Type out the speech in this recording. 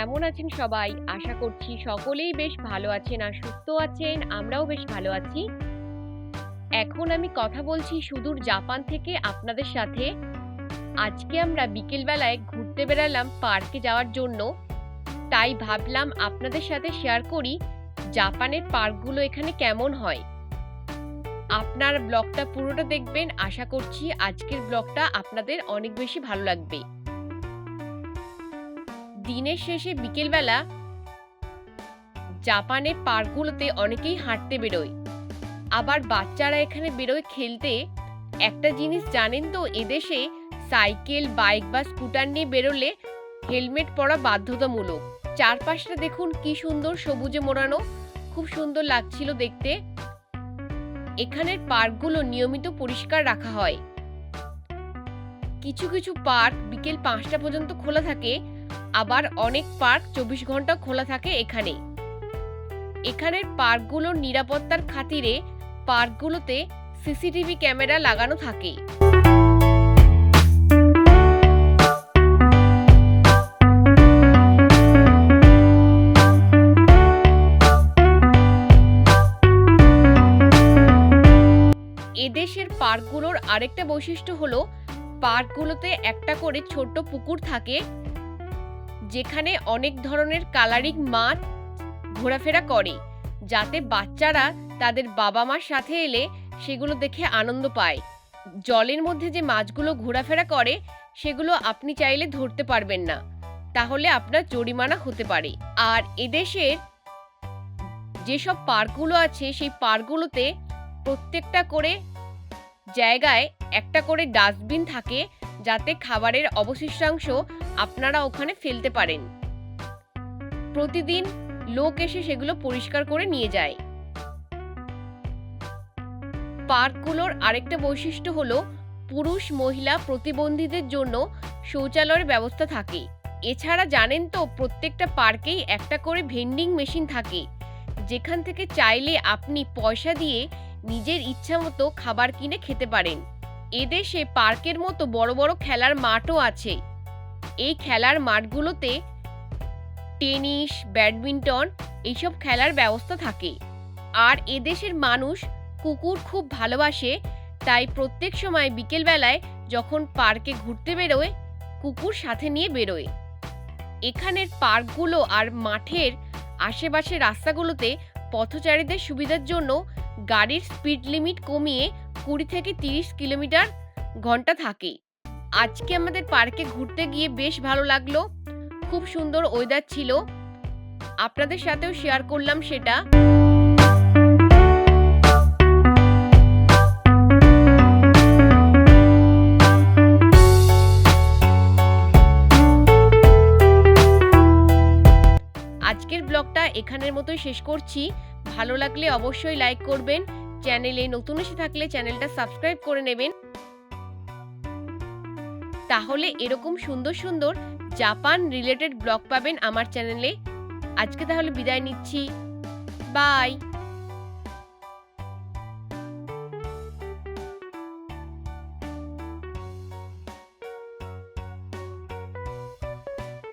আছেন সবাই? আশা করছি সকলেই বেশ ভালো আছেন আর সুস্থ আছেন। আমরাও বেশ ভালো আছি। এখন আমি কথা বলছি সুদূর জাপান থেকে আপনাদের সাথে। আজকে আমরা বিকেল বেলায় ঘুরতে বেরালাম পার্কে যাওয়ার জন্য। তাই ভাবলাম আপনাদের সাথে শেয়ার করি জাপানের পার্কগুলো এখানে কেমন হয়। আপনার ব্লগটা পুরোটা দেখবেন। আশা করছি আজকের ব্লগটা আপনাদের অনেক বেশি ভালো লাগবে। দিনের শেষে বিকেলবেলা জাপানের পার্কগুলোতে অনেকেই হাঁটতে বেরোয়। আবার বাচ্চারা এখানে বেরোয় খেলতে। একটা জিনিস জানেন তো এদেশে সাইকেল, বাইক বা স্কুটার নিয়ে বেরোলে হেলমেট পরা বাধ্যতামূলক। চারপাশটা দেখুন কি সুন্দর সবুজে মোড়ানো। খুব সুন্দর লাগছিল দেখতে। এখানের পার্কগুলো নিয়মিত পরিষ্কার রাখা হয়। কিছু কিছু পার্ক বিকেল পাঁচটা পর্যন্ত খোলা থাকে আবার অনেক পার্ক চব্বিশ ঘণ্টা খোলা থাকে এখানে। এখানের পার্কগুলোর নিরাপত্তার খাতিরে পার্কগুলোতে সিসিটিভি ক্যামেরা লাগানো থাকে। এদেশের পার্কগুলোর আরেকটা বৈশিষ্ট্য হলো, পার্কগুলোতে একটা করে ছোট্ট পুকুর থাকে যেখানে অনেক ধরনের কালারিং মাছ ঘোরাফেরা করে, যাতে বাচ্চারা তাদের বাবা মার সাথে এলে সেগুলো দেখে আনন্দ পায়। জলের মধ্যে যে মাছগুলো ঘোরাফেরা করে, সেগুলো আপনি চাইলে ধরতে পারবেন না। তাহলে আপনার জরিমানা হতে পারে। আর এদেশের যেসব পার্কগুলো আছে, সেই পার্কগুলোতে প্রত্যেকটা করে জায়গায় একটা করে ডাস্টবিন থাকে যাতে খাবারের অবশিষ্টাংশ আপনারা ওখানে ফেলতে পারেন। প্রতিদিন লোক এসে সেগুলো পরিষ্কার করে নিয়ে যায়। পার্কগুলোর আরেকটা বৈশিষ্ট্য হলো পুরুষ মহিলা প্রতিবন্ধীদের জন্য শৌচালয়ের ব্যবস্থা থাকে। এছাড়া জানেন তো প্রত্যেকটা পার্কেই একটা করে ভেন্ডিং মেশিন থাকে। যেখান থেকে চাইলে আপনি পয়সা দিয়ে নিজের ইচ্ছা মতো খাবার কিনে খেতে পারেন। এদেশে পার্কের মতো বড় বড় খেলার মাঠও আছে। এই খেলার মাঠগুলোতে টেনিস, ব্যাডমিন্টন এইসব খেলার ব্যবস্থা থাকে। আর এদেশের মানুষ কুকুর খুব ভালোবাসে, তাই প্রত্যেক সময় বিকেলবেলায় যখন পার্কে ঘুরতে বেরোয়, কুকুর সাথে নিয়ে বেরোয়। এখানের পার্কগুলো আর মাঠের আশেপাশের রাস্তাগুলোতে পথচারীদের সুবিধার জন্য গাড়ির স্পিড লিমিট কমিয়ে কুড়ি থেকে তিরিশ কিলোমিটার ঘণ্টা থাকে। আজকে আমাদের পার্কে ঘুরতে গিয়ে বেশ ভালো লাগল। খুব সুন্দর ওয়েদার ছিল। আপনাদের সাথেও শেয়ার করলাম সেটা। আজকের ব্লগটা এখানের মতোই শেষ করছি। ভালো লাগলে অবশ্যই লাইক করবেন। চ্যানেলে নতুন এসে থাকলে চ্যানেলটা সাবস্ক্রাইব করে নেবেন। তাহলে এরকম সুন্দর সুন্দর জাপান রিলেটেড ব্লগ পাবেন আমার চ্যানেলে। আজকে তাহলে বিদায় নিচ্ছি। বাই।